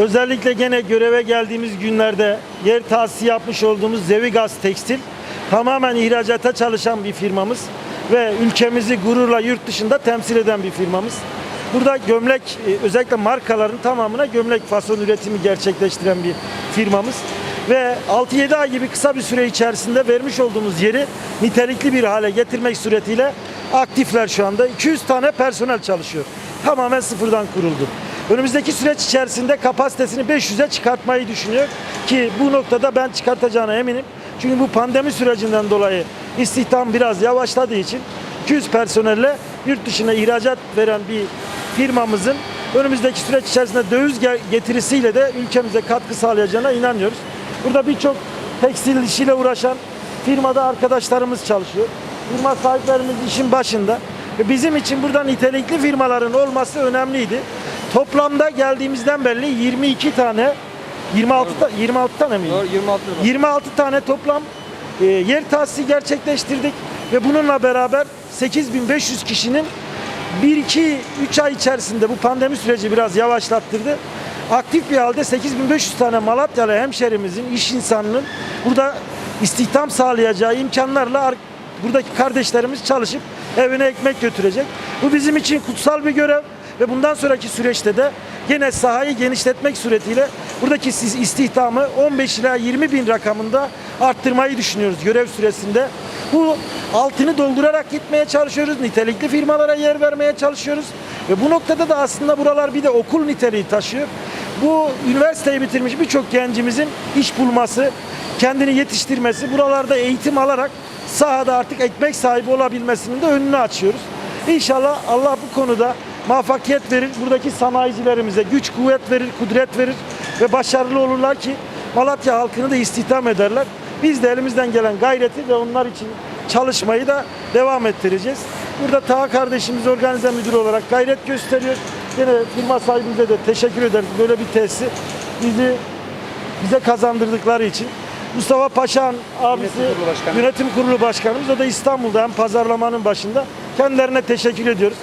Özellikle gene göreve geldiğimiz günlerde yer tahsisi yapmış olduğumuz Zevigaz Tekstil tamamen ihracata çalışan bir firmamız ve ülkemizi gururla yurt dışında temsil eden bir firmamız. Burada gömlek e, özellikle markaların tamamına gömlek fason üretimi gerçekleştiren bir firmamız. Ve 6-7 ay gibi kısa bir süre içerisinde vermiş olduğumuz yeri nitelikli bir hale getirmek suretiyle aktifler şu anda. 200 tane personel çalışıyor. Tamamen sıfırdan kuruldu. Önümüzdeki süreç içerisinde kapasitesini 500'e çıkartmayı düşünüyor ki bu noktada ben çıkartacağına eminim. Çünkü bu pandemi sürecinden dolayı istihdam biraz yavaşladığı için 200 personelle yurt dışına ihracat veren bir firmamızın önümüzdeki süreç içerisinde döviz ge- getirisiyle de ülkemize katkı sağlayacağına inanıyoruz. Burada birçok tekstil işiyle uğraşan firmada arkadaşlarımız çalışıyor. Firma sahiplerimiz işin başında. Bizim için burada nitelikli firmaların olması önemliydi. Toplamda geldiğimizden belli 22 tane 26 ta- 26 tane mi? Doğru 26 lira. 26 tane toplam e, yer tahsisi gerçekleştirdik ve bununla beraber 8500 kişinin 1-2-3 ay içerisinde bu pandemi süreci biraz yavaşlattırdı. Aktif bir halde 8500 tane Malatyalı hemşerimizin, iş insanının burada istihdam sağlayacağı imkanlarla ar- buradaki kardeşlerimiz çalışıp evine ekmek götürecek. Bu bizim için kutsal bir görev ve bundan sonraki süreçte de yine sahayı genişletmek suretiyle buradaki siz- istihdamı 15 ila 20 bin rakamında arttırmayı düşünüyoruz görev süresinde. Bu altını doldurarak gitmeye çalışıyoruz. Nitelikli firmalara yer vermeye çalışıyoruz. Ve bu noktada da aslında buralar bir de okul niteliği taşıyor. Bu üniversiteyi bitirmiş birçok gencimizin iş bulması, kendini yetiştirmesi, buralarda eğitim alarak sahada artık ekmek sahibi olabilmesinin de önünü açıyoruz. İnşallah Allah bu konuda muvaffakiyet verir. Buradaki sanayicilerimize güç, kuvvet verir, kudret verir ve başarılı olurlar ki Malatya halkını da istihdam ederler. Biz de elimizden gelen gayreti ve onlar için çalışmayı da devam ettireceğiz. Burada Taha kardeşimiz organize müdürü olarak gayret gösteriyor. Yine firma sahibimize de teşekkür ederiz. Böyle bir tesisi bizi bize kazandırdıkları için. Mustafa Paşa'nın abisi Yönetim Kurulu Başkanı. yönetim kurulu başkanımız o da İstanbul'da hem pazarlamanın başında. Kendilerine teşekkür ediyoruz.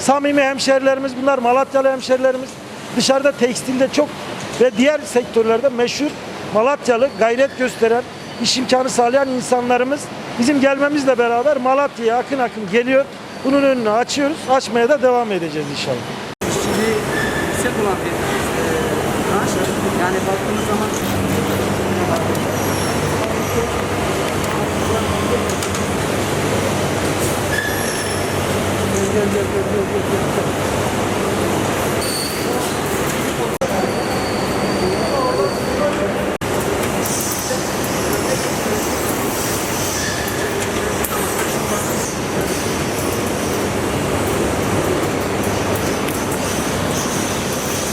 Samimi hemşerilerimiz bunlar Malatyalı hemşerilerimiz. Dışarıda tekstilde çok ve diğer sektörlerde meşhur Malatyalı gayret gösteren, iş imkanı sağlayan insanlarımız bizim gelmemizle beraber Malatya'ya akın akın geliyor. Bunun önünü açıyoruz. Açmaya da devam edeceğiz inşallah. işçiliği yüksek olan bir e, branş. Yani baktığımız zaman